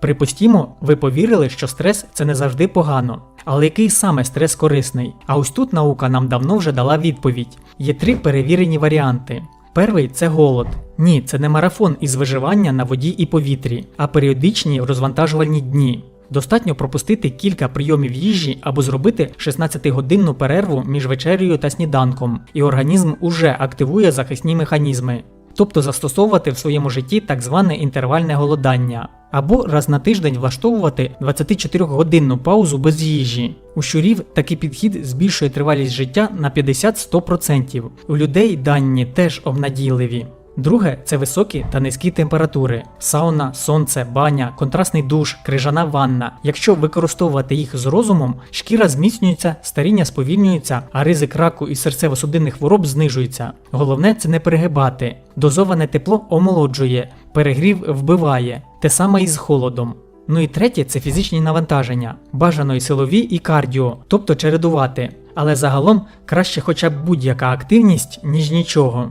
Припустімо, ви повірили, що стрес це не завжди погано. Але який саме стрес корисний? А ось тут наука нам давно вже дала відповідь. Є три перевірені варіанти. Перший це голод. Ні, це не марафон із виживання на воді і повітрі, а періодичні розвантажувальні дні. Достатньо пропустити кілька прийомів їжі або зробити 16-годинну перерву між вечерею та сніданком, і організм уже активує захисні механізми. Тобто застосовувати в своєму житті так зване інтервальне голодання, або раз на тиждень влаштовувати 24-годинну паузу без їжі. У щурів такий підхід збільшує тривалість життя на 50-100%. У людей дані теж обнадійливі. Друге це високі та низькі температури: сауна, сонце, баня, контрастний душ, крижана ванна. Якщо використовувати їх з розумом, шкіра зміцнюється, старіння сповільнюється, а ризик раку і серцево-судинних хвороб знижується. Головне це не перегибати. Дозоване тепло омолоджує, перегрів вбиває, те саме і з холодом. Ну і третє це фізичні навантаження, бажано і силові, і кардіо, тобто чередувати. Але загалом краще хоча б будь-яка активність, ніж нічого.